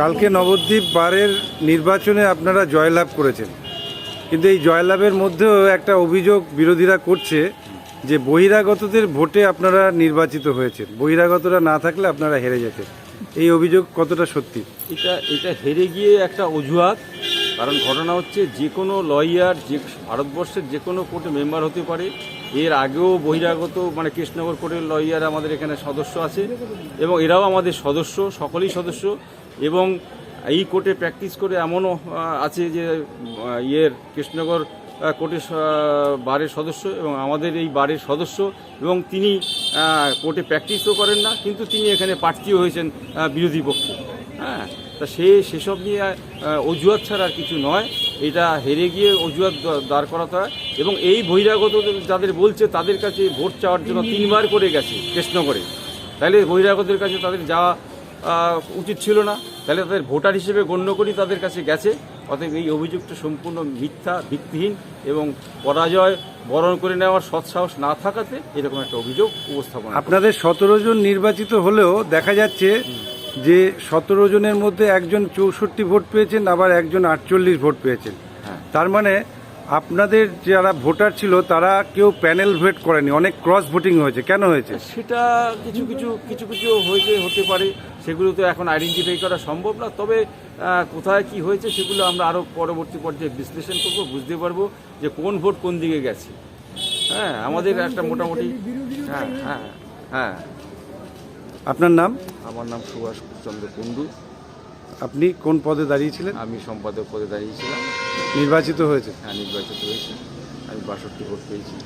কালকে নবদ্বীপ বারের নির্বাচনে আপনারা জয়লাভ করেছেন। কিন্তু এই জয়লাভের মধ্যেও একটা অভিযোগ বিরোধীরা করছে যে বহিরাগতদের ভোটে আপনারা নির্বাচিত হয়েছেন। বহিরাগতরা না থাকলে আপনারা হেরে যেতেন। এই অভিযোগ কতটা সত্যি? এটা এটা হেরে গিয়ে একটা অজুহাত, কারণ ঘটনা হচ্ছে যে কোনো লয়ার, যে ভারতবর্ষের যে কোনো কোর্টে মেম্বার হতে পারে, এর আগেও বহিরাগত মানে কৃষ্ণনগর কোর্টের লয়ার আমাদের এখানে সদস্য আছে এবং এরাও আমাদের সদস্য, সকলেই সদস্য। এবং এই কোর্টে প্র্যাকটিস করে এমনও আছে যে ইয়ের কৃষ্ণনগর কোর্টের বারের সদস্য এবং আমাদের এই বারের সদস্য এবং তিনি কোর্টে প্র্যাকটিসও করেন না কিন্তু তিনি এখানে প্রার্থীও হয়েছেন বিরোধী পক্ষে। হ্যাঁ তা সে সেসব নিয়ে অজুহাত ছাড়া আর কিছু নয়। এটা হেরে গিয়ে অজুহাত দাঁড় করাতে হয় এবং এই বহিরাগত যাদের বলছে তাদের কাছে ভোট চাওয়ার জন্য তিনবার করে গেছে কৃষ্ণগড়ে তাহলে বহিরাগতের কাছে তাদের যাওয়া উচিত ছিল না। তাহলে তাদের ভোটার হিসেবে গণ্য করি তাদের কাছে গেছে। অতএব এই অভিযোগটা সম্পূর্ণ মিথ্যা ভিত্তিহীন এবং পরাজয় বরণ করে নেওয়ার সৎসাহস না থাকাতে এরকম একটা অভিযোগ উপস্থাপন আপনাদের সতেরো জন নির্বাচিত হলেও দেখা যাচ্ছে যে সতেরো জনের মধ্যে একজন চৌষট্টি ভোট পেয়েছেন আবার একজন আটচল্লিশ ভোট পেয়েছেন। হ্যাঁ। তার মানে আপনাদের যারা ভোটার ছিল তারা কেউ প্যানেল ভোট করেনি অনেক ক্রস ভোটিং হয়েছে। কেন হয়েছে? সেটা কিছু কিছু কিছু কিছু হয়েছে হতে পারে। সেগুলো তো এখন আইডেন্টিফাই করা সম্ভব না। তবে কোথায় কি হয়েছে সেগুলো আমরা আরও পরবর্তী পর্যায়ে বিশ্লেষণ করব বুঝতে পারব যে কোন ভোট কোন দিকে গেছে। হ্যাঁ আমাদের একটা মোটামুটি হ্যাঁ হ্যাঁ হ্যাঁ। আপনার নাম? আমার নাম সুভাষ চন্দ্র কুণ্ডু। আপনি কোন পদে দাঁড়িয়েছিলেন? আমি সম্পাদক পদে দাঁড়িয়েছিলাম। নির্বাচিত হয়েছে হ্যাঁ নির্বাচিত হয়েছে। আমি বাষট্টি ভোট পেয়েছি।